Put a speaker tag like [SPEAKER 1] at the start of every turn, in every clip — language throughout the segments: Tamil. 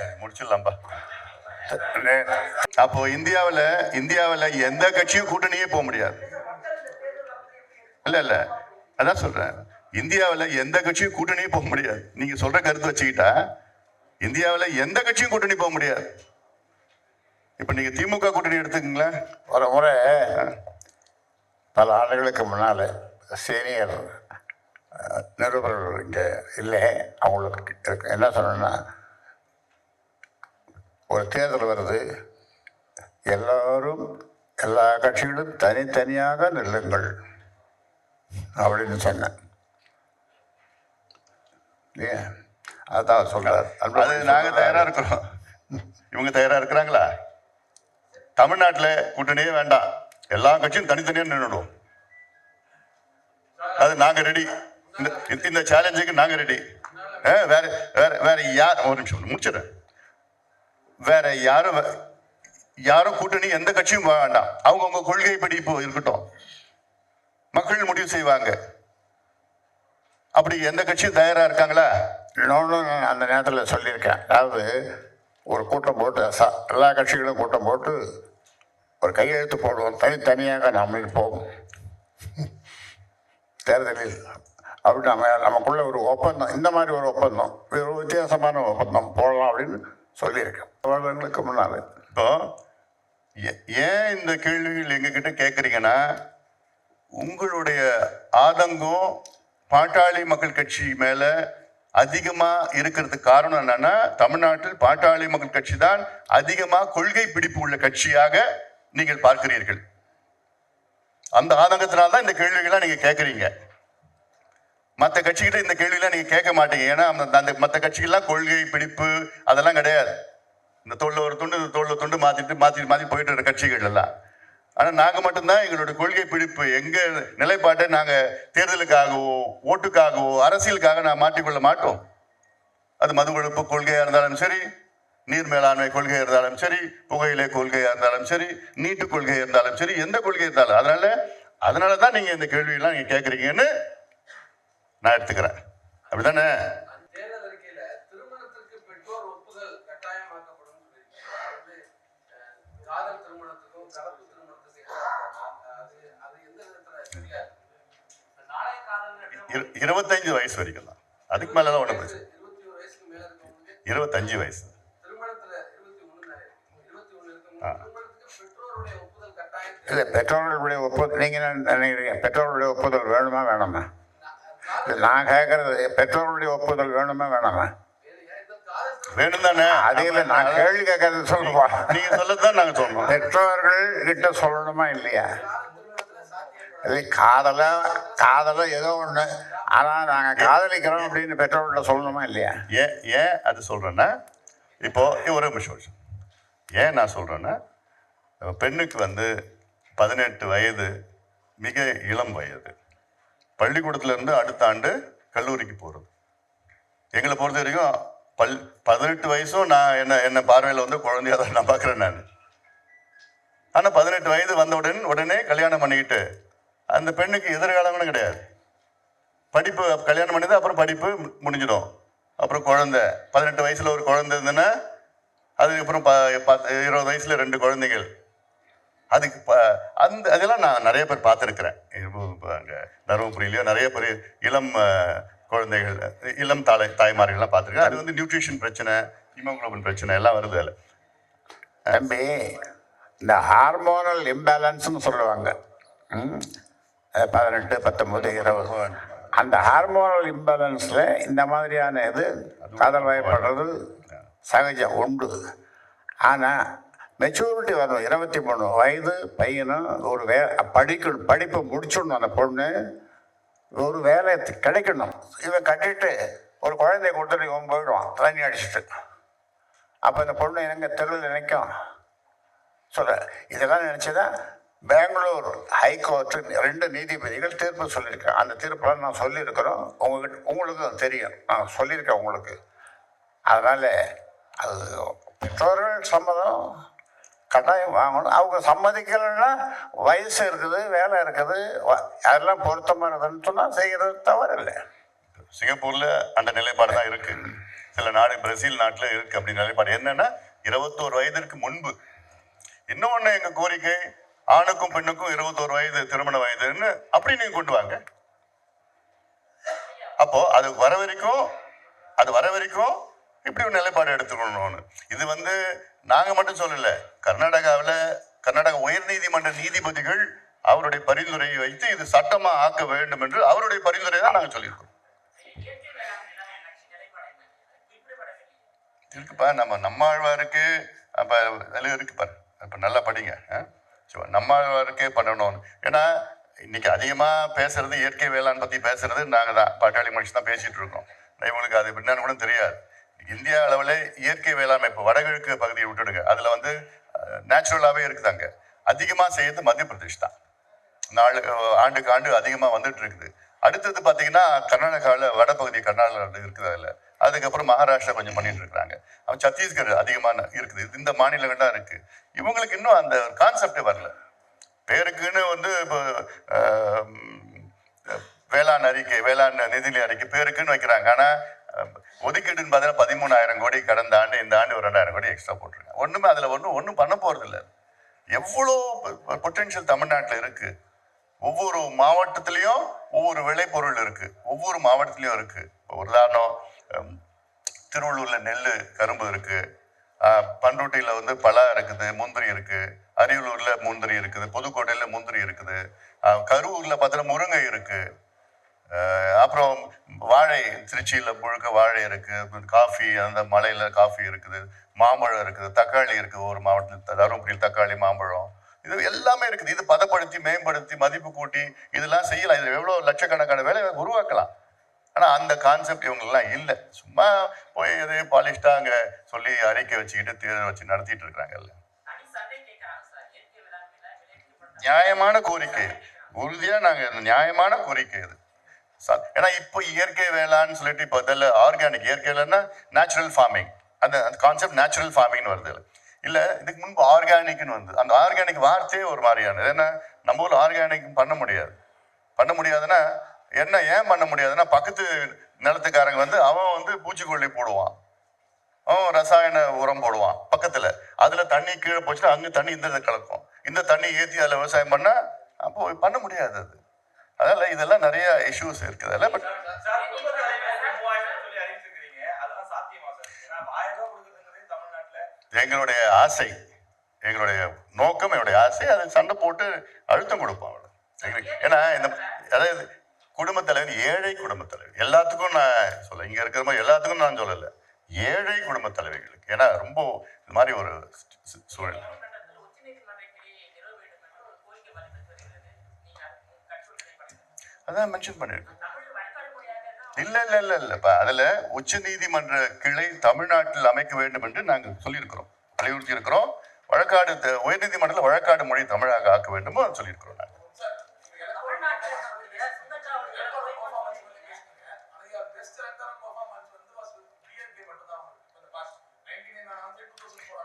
[SPEAKER 1] சரி முடிச்சிடலாம்பா. அப்போ இந்தியாவில் இந்தியாவில் எந்த கட்சியும் கூட்டணியே போக முடியாது. இல்ல இல்ல. அதான் சொல்றேன். இந்தியாவில் எந்த கட்சியும் கூட்டணியே போக முடியாது. நீங்க சொல்ற கருத்து வச்சுக்கிட்டா இந்தியாவில் எந்த கட்சியும் கூட்டணி போக முடியாது. இப்ப நீங்க திமுக கூட்டணி எடுத்துக்கங்களேன்.
[SPEAKER 2] ஒரு முறை பல ஆண்டுகளுக்கு முன்னால் சீனியர் நிருபர்கள் இங்கே இல்லை. அவங்களுக்கு என்ன சொன்னேன்னா ஒரு தேர்தல் வருது. எல்லாரும் எல்லா கட்சிகளும் தனித்தனியாக நில்லுங்கள் அப்படின்னு சொன்னேன். இல்லையா அதான் சொல்றார்
[SPEAKER 1] அது நாங்க தயாரா இருக்கிறோம். இவங்க தயாரா இருக்கிறாங்களா? தமிழ்நாட்டுல கூட்டணியே வேண்டாம். எல்லா கட்சியும் தனித்தனியா நின்றுடும் அது நாங்க ரெடி இந்த இந்த சேலஞ்சுக்கு நாங்க ரெடி வேற வேற வேற யார்? ஒரு நிமிஷம் முடிச்சிடுறேன். வேற யாரும் யாரும் கூட்டணி எந்த கட்சியும் வேண்டாம். அவங்கவுங்க கொள்கைப்படி இப்போ இருக்கட்டும். மக்கள் முடிவு செய்வாங்க. அப்படி எந்த கட்சியும் தயாரா இருக்காங்களா?
[SPEAKER 2] இன்னொன்று நான் அந்த நேரத்தில் சொல்லியிருக்கேன். அதாவது ஒரு கூட்டம் போட்டு எல்லா கட்சிகளும் கூட்டம் போட்டு ஒரு கையெழுத்து போடுவோம். தனித்தனியாக நாம் இருப்போம் தேர்தலில். அப்படி நம்ம நமக்குள்ள ஒரு ஒப்பந்தம் இந்த மாதிரி ஒரு ஒப்பந்தம் ஒரு வித்தியாசமான ஒப்பந்தம் போடலாம் அப்படின்னு சொல்லியிருக்கேன். வருடங்களுக்கு முன்னால்.
[SPEAKER 1] இப்போ ஏ- ஏன் இந்த கேள்விகள் எங்ககிட்ட கேட்குறீங்கன்னா உங்களுடைய ஆதங்கம் பாட்டாளி மக்கள் கட்சி மேலே அதிகமாக இருக்கிறதுக்கு காரணம் என்னன்னா தமிழ்நாட்டில் பாட்டாளி மக்கள் கட்சி தான் அதிகமாக கொள்கை பிடிப்பு உள்ள கட்சியாக நீங்கள் பார்க்கிறீர்கள். அந்த ஆதங்கத்தினால்தான் இந்த கேள்விகளை நீங்கள் கேட்குறீங்க மற்ற கட்சிகிட்ட இந்த கேள்வியெல்லாம் நீங்க கேட்க மாட்டீங்க. ஏன்னா அந்த மற்ற கட்சிகள்லாம் கொள்கை பிடிப்பு அதெல்லாம் கிடையாது. இந்த தொல்ல ஒரு துண்டு இந்த தோல்ல துண்டு மாத்திட்டு மாற்றிட்டு மாத்தி போயிட்டு இருக்க கட்சிகள் எல்லாம் ஆனா நாங்க மட்டும்தான் எங்களுடைய கொள்கை பிடிப்பு எங்க நிலைப்பாட்டை நாங்க தேர்தலுக்காகவோ ஓட்டுக்காகவோ அரசியலுக்காக நான் மாற்றிக்கொள்ள மாட்டோம். அது மது ஒழிப்பு கொள்கையா இருந்தாலும் சரி நீர் மேலாண்மை கொள்கையா இருந்தாலும் சரி புகையிலை கொள்கையா இருந்தாலும் சரி நீட்டு கொள்கையா இருந்தாலும் சரி எந்த கொள்கை இருந்தாலும். அதனால அதனால தான் நீங்க இந்த கேள்வியெல்லாம் நீங்க கேட்குறீங்கன்னு நான் எடுத்துக்கிறேன். அப்படிதானே? இரு- இருபத்தஞ்சு வயசு வரைக்கும் தான். அதுக்கு மேல தான் ஒன்றும் பிரச்சனை இருபத்தஞ்சு வயசு.
[SPEAKER 2] இல்லை பெற்றோர்களுடைய ஒப்புதல் நீங்கள் என்ன நினைக்கிறீங்க? பெற்றோர்களுடைய ஒப்புதல் வேணுமா வேணாமா? நான் கேட்கறது பெற்றோர்களுடைய ஒப்புதல் வேணுமா வேணாமா?
[SPEAKER 1] வேணும் தானே
[SPEAKER 2] அது இல்லை நான் கேள்வி கேட்கறது சொல்லுவா.
[SPEAKER 1] நீங்க சொல்லத்தான் நாங்க சொன்னோம்
[SPEAKER 2] பெற்றோர்கள் கிட்ட சொல்லணுமா இல்லையா? இல்லை காதல காதல ஏதோ ஒன்று ஆனால் நாங்கள் காதலிக்கிறோம் அப்படின்னு பெற்றோர்கள்ட்ட சொல்லணுமா இல்லையா?
[SPEAKER 1] ஏன் ஏன் அது சொல்றேன்னா இப்போ ஒரு நிமிஷம். ஏன் நான் சொல்றேன்னா பெண்ணுக்கு வந்து பதினெட்டு வயது மிக இளம் வயது. பள்ளிக்கூடத்துல இருந்து அடுத்த ஆண்டு கல்லூரிக்கு போகிறது எங்களை பொறுத்த வரைக்கும் பல் பதினெட்டு வயசும் நான் என்ன என்ன பார்வையில் வந்து குழந்தையா தான் நான் பார்க்குறேன் நான். ஆனால் பதினெட்டு வயது வந்தவுடன் உடனே கல்யாணம் பண்ணிக்கிட்டு அந்த பெண்ணுக்கு எதிர்காலம்னு கிடையாது. படிப்பு கல்யாணம் பண்ணிது அப்புறம் படிப்பு முடிஞ்சிடும். அப்புறம் குழந்தை பதினெட்டு வயசில் ஒரு குழந்தை இருந்ததுன்னா அதுக்கப்புறம் ப பத்து இருபது வயசுல ரெண்டு குழந்தைகள். அதுக்கு அந்த அதெல்லாம் நான் நிறைய பேர் பார்த்துருக்குறேன். அங்கே தருமபுரியிலையோ நிறைய பேர் இளம் குழந்தைகள் இளம் தாய் தாய்மார்கள்லாம் பார்த்துருக்கேன். அது வந்து நியூட்ரிஷன் பிரச்சனை ஹீமோகுளோபின் பிரச்சனை எல்லாம் வருது அதில்.
[SPEAKER 2] தம்பி இந்த ஹார்மோனல் இம்பேலன்ஸ்னு சொல்லுவாங்க. பதினெட்டு பத்தொம்பது இருபது. அந்த ஹார்மோனல் இம்பேலன்ஸில் இந்த மாதிரியான இது காதல் வயப்படுறது சகஜம் உண்டு. ஆனால் மெச்சூரிட்டி வரணும் இருபத்தி மூணு வயது பையனும் ஒரு வே படிக்கணும் படிப்பு முடிச்சிடணும் அந்த பொண்ணு. ஒரு வேலை கிடைக்கணும். இவன் கட்டிட்டு ஒரு குழந்தைய கொடுத்துட்டு இவன் போயிடுவான். தண்ணி அடிச்சிட்டு. அப்போ இந்த பொண்ணு எங்க தெருவில் நினைக்கும் சொல்ற இதெல்லாம் நினச்சிதான் பெங்களூர் ஹைகோர்ட்டு ரெண்டு நீதிபதிகள் தீர்ப்பு சொல்லியிருக்கேன் அந்த தீர்ப்பெல்லாம் நான் சொல்லியிருக்கிறோம். உங்ககிட்ட உங்களுக்கும் தெரியும். நான் சொல்லியிருக்கேன் உங்களுக்கு. அதனால் அது பெற்றோர்கள் சம்மதம் கட்டாயம் வாங்கணும். அவங்க சம்மதிக்கலைன்னா வயசு இருக்குது வேலை இருக்குது வ- அதெல்லாம் பொருத்தமானதுன்னு சொன்னால் செய்கிறது தவறில்லை.
[SPEAKER 1] சிங்கப்பூரில் அந்த நிலைப்பாடு தான் இருக்கு. சில நாடு பிரேசில் நாட்டில் இருக்கு அப்படி நிலைப்பாடு. என்னன்னா இருபத்தோரு வயதிற்கு முன்பு. இன்னொன்று எங்கள் கோரிக்கை ஆணுக்கும் பெண்ணுக்கும் இருபத்தோரு வயது திருமண வயதுன்னு அப்படி நீங்கள் கொண்டு வாங்க. அப்போ அது வர வரைக்கும் அது வர வரைக்கும் இப்படி ஒரு நிலைப்பாடு எடுத்துக்கணும்னு இது வந்து நாங்கள் மட்டும் சொல்லலை. கர்நாடகாவில் கர்நாடக உயர்நீதிமன்ற நீதிபதிகள் அவருடைய பரிந்துரையை வைத்து இது சட்டமாக ஆக்க வேண்டும் என்று அவருடைய பரிந்துரை தான் நாங்கள் சொல்லியிருக்கோம். இருக்குப்பா நம்ம நம்மாழ்வாருக்கு அப்போ அதில் இருக்கு இப்போ நல்லா படிங்க ஆ? நம்மாழ்வாருக்கே பண்ணணும்னு ஏன்னா இன்னைக்கு அதிகமாக பேசுறது இயற்கை வேளாண் பற்றி பேசுறது நாங்கள் தான் பாட்டாளி மனுஷன் தான் பேசிகிட்டு இருக்கோம். இவங்களுக்கு அது என்னன்னு கூட தெரியாது. இந்தியா அளவில் இயற்கை வேளாண்மை இப்போ வடகிழக்கு பகுதியை விட்டுடுங்க. அதில் வந்து நேச்சுரலாகவே இருக்குதாங்க. அதிகமாக செய்யறது மத்திய பிரதேஷ் தான். நாலு ஆண்டுக்கு ஆண்டு அதிகமாக வந்துட்டு இருக்குது அடுத்தது பார்த்தீங்கன்னா கர்நாடகாவில் வடபகுதி கர்நாடகாவில் இருக்குது அதில். அதுக்கப்புறம் மகாராஷ்டிரா கொஞ்சம் பண்ணிட்டு இருக்கிறாங்க அவன் சத்தீஸ்கர் அதிகமான இருக்குது. இது இந்த மாநிலங்கள் தான் இருக்கு. இவங்களுக்கு இன்னும் அந்த கான்செப்டே வரல. பேருக்குன்னு வந்து இப்போ வேளாண் அறிக்கை வேளாண் நிதிநிலை அறிக்கை பேருக்குன்னு வைக்கிறாங்க. ஆனால் ஒதுக்கீடுன்னு பார்த்தீங்கன்னா பதிமூணாயிரம் கோடி கடந்த ஆண்டு இந்த ஆண்டு ஒரு ரெண்டாயிரம் கோடி எக்ஸ்ட்ரா போட்டிருக்காங்க. ஒன்றுமே அதில் ஒன்றும் ஒன்றும் பண்ண போகிறது இல்லை எவ்வளோ பொட்டென்ஷியல் தமிழ்நாட்டில் இருக்குது ஒவ்வொரு மாவட்டத்திலையும் ஒவ்வொரு விளைபொருள் இருக்குது ஒவ்வொரு மாவட்டத்துலேயும் இருக்குது ஒரு உதாரணம் திருவள்ளூரில் நெல் கரும்பு இருக்குது பண்ருட்டியில் வந்து பலா இருக்குது முந்திரி இருக்குது அரியலூரில் முந்திரி இருக்குது புதுக்கோட்டையில் முந்திரி இருக்குது. கரூரில் பார்த்தீங்கன்னா முருங்கை இருக்குது திருச்சியில் முழுக்க வாழை இருக்குது காஃபி அந்த மலையில் காஃபி இருக்குது மாம்பழம் இருக்குது தக்காளி இருக்குது ஒரு மாவட்டத்தில் தருமபுரியில் தக்காளி மாம்பழம். இது எல்லாமே இருக்குது. இது பதப்படுத்தி மேம்படுத்தி மதிப்பு கூட்டி இதெல்லாம் செய்யலாம். இதில் எவ்வளோ லட்சக்கணக்கான வேலை உருவாக்கலாம். ஆனால் அந்த கான்செப்ட் இவங்கெல்லாம் இல்லை. சும்மா போய் இது பாலிஷ்டாக அங்கே சொல்லி அறிக்கை வச்சுக்கிட்டு தேர்தல் வச்சு நடத்திட்டு இருக்கிறாங்கல்ல நியாயமான கோரிக்கை. உறுதியாக நாங்கள் நியாயமான கோரிக்கை இது. ஏன்னா இப்போ இயற்கை வேளான்னு சொல்லிட்டு இப்போ அதில் ஆர்கானிக் இயற்கை இல்லைன்னா நேச்சுரல் ஃபார்மிங் அந்த கான்செப்ட் நேச்சுரல் ஃபார்மிங்னு வருது இல்லை. இதுக்கு முன்பு ஆர்கானிக்னு வந்து அந்த ஆர்கானிக் வார்த்தையே ஒரு மாதிரியானது. ஏன்னா நம்ம ஊரில் ஆர்கானிக் பண்ண முடியாது. பண்ண முடியாதுன்னா என்ன ஏன் பண்ண முடியாதுன்னா பக்கத்து நிலத்துக்காரங்க வந்து அவன் வந்து பூச்சிக்கொல்லி போடுவான். அவன் ரசாயன உரம் போடுவான் பக்கத்தில். அதில் தண்ணி கீழே போச்சுன்னா அங்கே தண்ணி இந்த இதை கலக்கும். இந்த தண்ணி ஏற்றி அதில் விவசாயம் பண்ணால் அப்போ பண்ண முடியாது அது. அதனால இதெல்லாம் நிறைய இஷ்யூஸ் இருக்குது அதில் பட்
[SPEAKER 3] குடும்ப
[SPEAKER 1] எங்களுடைய ஆசை எங்களுடைய நோக்கம் என்னுடைய ஆசை அதை சண்டை போட்டு அழுத்தம் கொடுப்போம். எங்களுக்கு ஏன்னா இந்த அதாவது குடும்பத் தலைவர் ஏழை குடும்பத் தலைவர். எல்லாத்துக்கும் நான் சொல்ல இங்க இருக்கிற மாதிரி எல்லாத்துக்கும் நான் சொல்லல. ஏழை குடும்பத் தலைவிகளுக்கு ஏன்னா ரொம்ப இது மாதிரி ஒரு சு- அதான் மென்ஷன் பண்ணியிருக்கோம் இல்ல இல்ல இல்ல இல்ல. அதுல உச்ச நீதிமன்ற கிளை தமிழ்நாட்டில் அமைக்க வேண்டும் என்று நாங்கள் சொல்லியிருக்கிறோம். வலியுறுத்தி இருக்கிறோம். வழக்காடு த- உயர்நீதிமன்றத்தில் வழக்காடு மொழி தமிழாக ஆக்க வேண்டுமோ சொல்லியிருக்கிறோம் நாங்கள்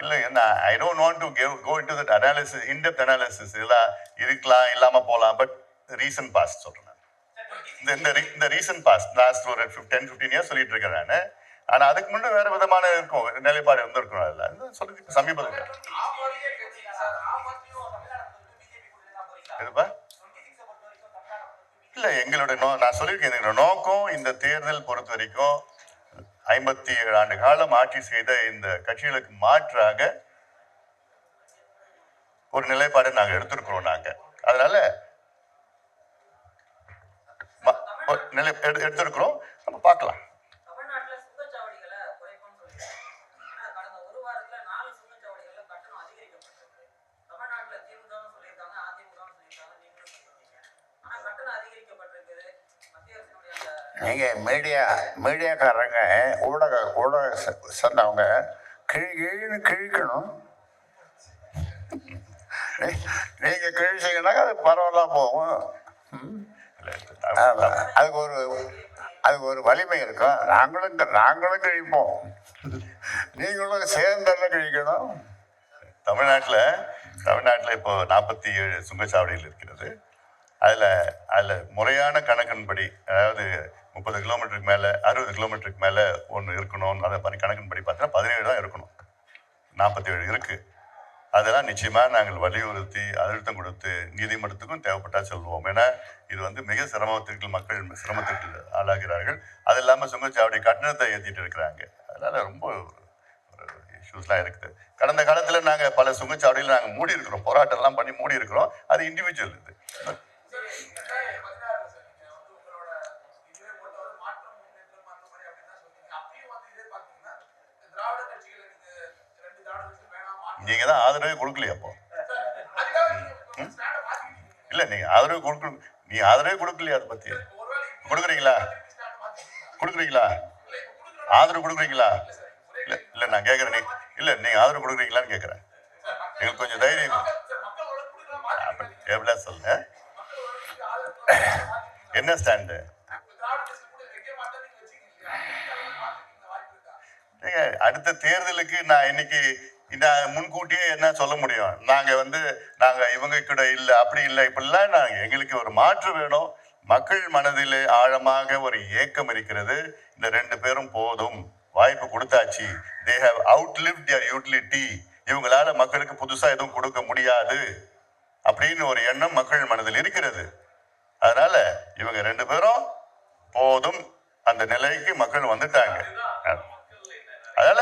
[SPEAKER 1] இல்லை என்ன I don't want to give go into that analysis in depth analysis இதெல்லாம் இருக்கலாம் இல்லாமல் போகலாம் பட் ரீசன் பாஸ்ட் சொல்கிறேன் இந்த இந்த இந்த ரீசன் பாஸ்ட் லாஸ்ட் ஒரு டென் ஃபிஃப்டீன் இயர்ஸ் சொல்லிட்டு இருக்கேன் நான். ஆனா அதுக்கு முன்னே வேற விதமான இருக்கும் நிலைப்பாடு இருந்திருக்கும் அதுல. அது சொல்லி இப்ப சமீபத்தில் எதுப்பா? இல்ல எங்களுடைய நோ நான் சொல்லியிருக்கேன் எங்களுடைய நோக்கம் இந்த தேர்தல் பொறுத்த வரைக்கும் ஐம்பத்தி ஏழு ஆண்டு காலம் ஆட்சி செய்த இந்த கட்சிகளுக்கு மாற்றாக ஒரு நிலைப்பாடை நாங்க எடுத்திருக்கிறோம் நாங்க. அதனால நிலை எடு- எடுத்திருக்கிறோம். நம்ம பார்க்கலாம்.
[SPEAKER 4] தமிழ்நாட்டுல சுங்கச்சாவடிகளை குறைக்கணும்னு சொல்லியிருக்காங்க ஆனா கடந்த ஒரு வாரத்துல நாலு சுங்கச்சாவடிகள்ல கட்டணம் அதிகரிக்கப்பட்டிருக்கு. தமிழ்நாட்டுல திமுகவும் சொல்லியிருக்காங்க அதிமுகவும் சொல்லியிருக்காங்க நீங்களும் சொல்லியிருக்கீங்க ஆனா கட்டணம் அதிகரிக்கப்பட்டிருக்குது. மத்திய அரசினுடைய அந்த
[SPEAKER 2] நீங்க மீடியா மீடியாக்காரங்க ஊடக ஊடக சொன்னவங்க கிழி கிழின்னு கிழிக்கணும். நீ- நீங்க கிழிச்சீங்கன்னாக்கா அது பரவாயில்ல போகும். ம். அதுக்கு ஒரு அதுக்கு ஒரு வலிமை இருக்கும். நாங்களும் நாங்களும் கிழிப்போம். நீங்களும் சேர்ந்தெல்லாம் கிழிக்கணும்.
[SPEAKER 1] தமிழ்நாட்டில் தமிழ்நாட்டில் இப்போ நாற்பத்தி ஏழு சுங்கச்சாவடிகள் இருக்கிறது. அதில் அதில் முறையான கணக்கின்படி அதாவது முப்பது கிலோமீட்டருக்கு மேலே அறுபது கிலோமீட்டருக்கு மேலே ஒன்று இருக்கணும் அதை பண்ணி கணக்கின் படி பார்த்தா பதினேழு தான் இருக்கணும். நாற்பத்தேழு இருக்குது அதெல்லாம் நிச்சயமாக நாங்கள் வலியுறுத்தி அழுத்தம் கொடுத்து நீதிமன்றத்துக்கும் தேவைப்பட்டால் சொல்லுவோம். ஏன்னா இது வந்து மிக சிரமத்திற்கு மக்கள் சிரமத்திற்கு ஆளாகிறார்கள். அது இல்லாமல் சுங்கச்சாவடி கட்டணத்தை ஏற்றிட்டு இருக்கிறாங்க. அதனால் ரொம்ப இஷ்யூஸ்லாம் இருக்குது. கடந்த காலத்தில் நாங்கள் பல சுங்கச்சாவடியில் நாங்கள் மூடி இருக்கிறோம் போராட்டம்லாம் பண்ணி மூடி இருக்கிறோம் அது இண்டிவிஜுவல் இது
[SPEAKER 5] ரெண்டாயிரத்தி பதினாறுல சார் நீங்க வந்து உங்களோட இதுவே பொறுத்தவரை மாற்றம் முன்னேற்றம் அந்த மாதிரி அப்படின்னு தான் சொன்னீங்க அப்பயும் வந்து இதே பாத்தீங்கன்னா இந்த திராவிட கட்சிகளை நீங்க ரெண்டு திராவிட
[SPEAKER 1] நீங்கள் தான் ஆதரவே கொடுக்கலையா அப்போ.
[SPEAKER 5] நீங்க
[SPEAKER 1] இல்லை நீங்கள் ஆதரவு கொடுக்க நீ ஆதரவே கொடுக்கலையா அதை
[SPEAKER 5] இப்ப
[SPEAKER 1] கொடுக்குறீங்களா? கொடுக்குறீங்களா? ஆதரவு கொடுக்குறீங்களா? இல்லை இல்லை நான் கேட்குறேன் நீ. இல்லை நீங்கள் ஆதரவு கொடுக்குறீங்களான்னு கேட்குறேன் எங்களுக்கு கொஞ்சம் தைரியம் எவ்வளோ
[SPEAKER 5] மாத்திக்கிட்டீங்க
[SPEAKER 1] என்ன ஸ்டாண்டு?
[SPEAKER 5] நீங்க
[SPEAKER 1] அடுத்த தேர்தலுக்கு நான் இன்னைக்கு இந்த முன்கூட்டியே என்ன சொல்ல முடியும்? நாங்க வந்து நாங்க இவங்க கூட இல்லை அப்படி இல்லை இப்படிலாம் நாங்க எங்களுக்கு ஒரு மாற்று வேணும். மக்கள் மனதில் ஆழமாக ஒரு ஏக்கம் இருக்கிறது. இந்த ரெண்டு பேரும் போதும். வாய்ப்பு கொடுத்தாச்சு. They have outlive their utility இவங்களால மக்களுக்கு புதுசா எதுவும் கொடுக்க முடியாது. அப்படின்னு ஒரு எண்ணம் மக்கள் மனதில் இருக்கிறது. அதனால இவங்க ரெண்டு பேரும் போதும். அந்த நிலைக்கு மக்கள் வந்துட்டாங்க. அதனால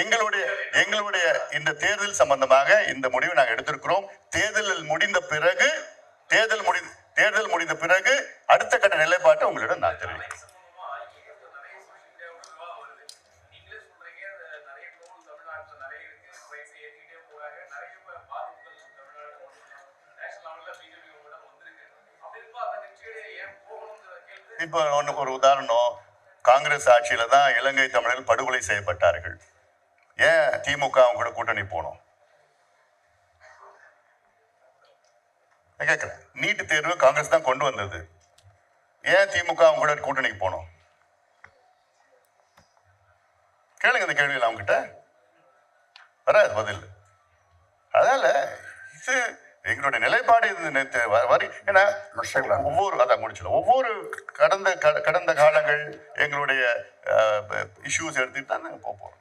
[SPEAKER 1] எங்களுடைய எங்களுடைய இந்த தேர்தல் சம்பந்தமாக இந்த முடிவை நாங்கள் எடுத்திருக்கிறோம். தேர்தல் முடிந்த பிறகு தேர்தல் முடி தேர்தல் முடிந்த பிறகு அடுத்த கட்ட நிலைப்பாட்டை உங்களிடம் நான் தெரிவிக்கிறேன். இப்போ ஒன்று ஒரு உதாரணம். காங்கிரஸ் ஆட்சியில தான் இலங்கை தமிழர்கள் படுகொலை செய்யப்பட்டார்கள். ஏன் திமுக அவங்க கூட கூட்டணி போனோம்? கேட்கிறேன். நீட்டு தேர்வு காங்கிரஸ் தான் கொண்டு வந்தது. ஏன் திமுக அவங்க கூட கூட்டணிக்கு போனோம்? கேளுங்க இந்த கேள்வியில் அவங்க கிட்ட வராது பதில். அதனால இது எங்களுடைய நிலைப்பாடு இது வரி ஏன்னா. ஒவ்வொரு அதான் முடிச்சிடும் ஒவ்வொரு கடந்த கடந்த காலங்கள் எங்களுடைய இஷ்யூஸ் எடுத்துட்டு தான் நாங்கள் போக போகிறோம்